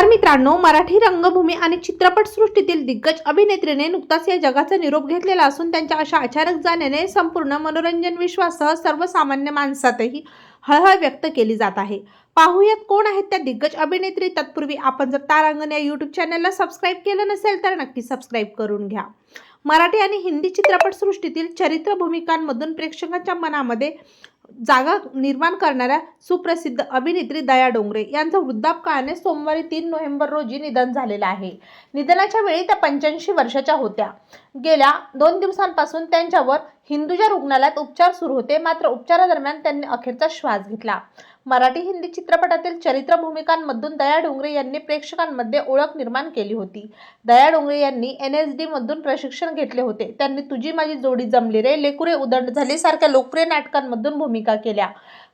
नमस्कार मित्रांनो मराठी रंगभूमी आणि चित्रपटसृष्टीतील दिग्गज अभिनेत्रीने नुकताच या जगाचा निरोप घेतलेला असून त्यांच्या अशा अचानक जाण्याने संपूर्ण मनोरंजन विश्वासह सर्वसामान्य माणसातही हळहळ व्यक्त केली जात आहे. पाहूयात कोण आहेत त्या दिग्गज अभिनेत्री. तत्पूर्वी आपण जर तारांगण या यूट्यूब चॅनलला सबस्क्राईब केलं नसेल तर नक्की सबस्क्राईब करून घ्या. मराठी आणि हिंदी चित्रपटसृष्टीतील चरित्र भूमिकांमधून प्रेक्षकांच्या मनामध्ये जागा निर्माण करणाऱ्या सुप्रसिद्ध अभिनेत्री दया डोंगरे यांचं वृद्धापकाळाने सोमवारी तीन नोव्हेंबर रोजी निधन झालेलं आहे. निधनाच्या वेळी त्या पंच्याऐंशी वर्षाच्या होत्या. गेल्या दोन दिवसांपासून त्यांच्यावर हिंदुजा रुग्णालयात उपचार सुरू होते. मात्र उपचारादरम्यान त्यांनी अखेरचा श्वास घेतला. मराठी हिंदी चित्रपटातील चरित्र भूमिकांमधून दया डोंगरे यांनी प्रेक्षकांमध्ये ओळख निर्माण केली होती. दया डोंगरे यांनी एन एस डीमधून प्रशिक्षण घेतले होते. त्यांनी तुझी माझी जोडी जमली रे लेकुरे उदंड झाली सारख्या लोकप्रिय नाटकांमधून भूमिका केल्या.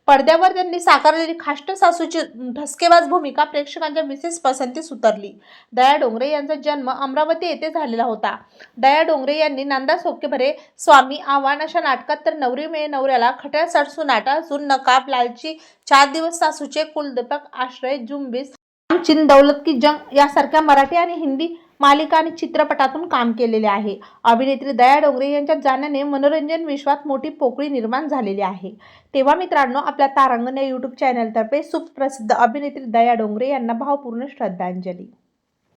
पडद्यावर त्यांनी साकारलेली खाष्ट सासूची ठसकेबाज भूमिका प्रेक्षकांच्या विशेष पसंतीस उतरली दया डोंगरे यांचा जन्म अमरावती येथे झालेला होता. दया डोंगरे यांनी नांदा सोकेभरे स्वामी आव्हान अशा नाटकात तर नवरी मे नवऱ्याला खट्या सडसू नाटा सून नकाब लालची चार दिवस सासूचे कुलदीपक आश्रय जुंबीस चिन दौलत की जंग यासारख्या मराठी आणि हिंदी मालिका आणि चित्रपटातून काम केलेले आहे. अभिनेत्री दया डोंगरे यांच्या जाण्याने मनोरंजन विश्वात मोठी पोकळी निर्माण झालेली आहे. तेव्हा मित्रांनो आपल्या तारांगण या यूट्यूब चॅनलतर्फे सुप्रसिद्ध अभिनेत्री दया डोंगरे यांना भावपूर्ण श्रद्धांजली.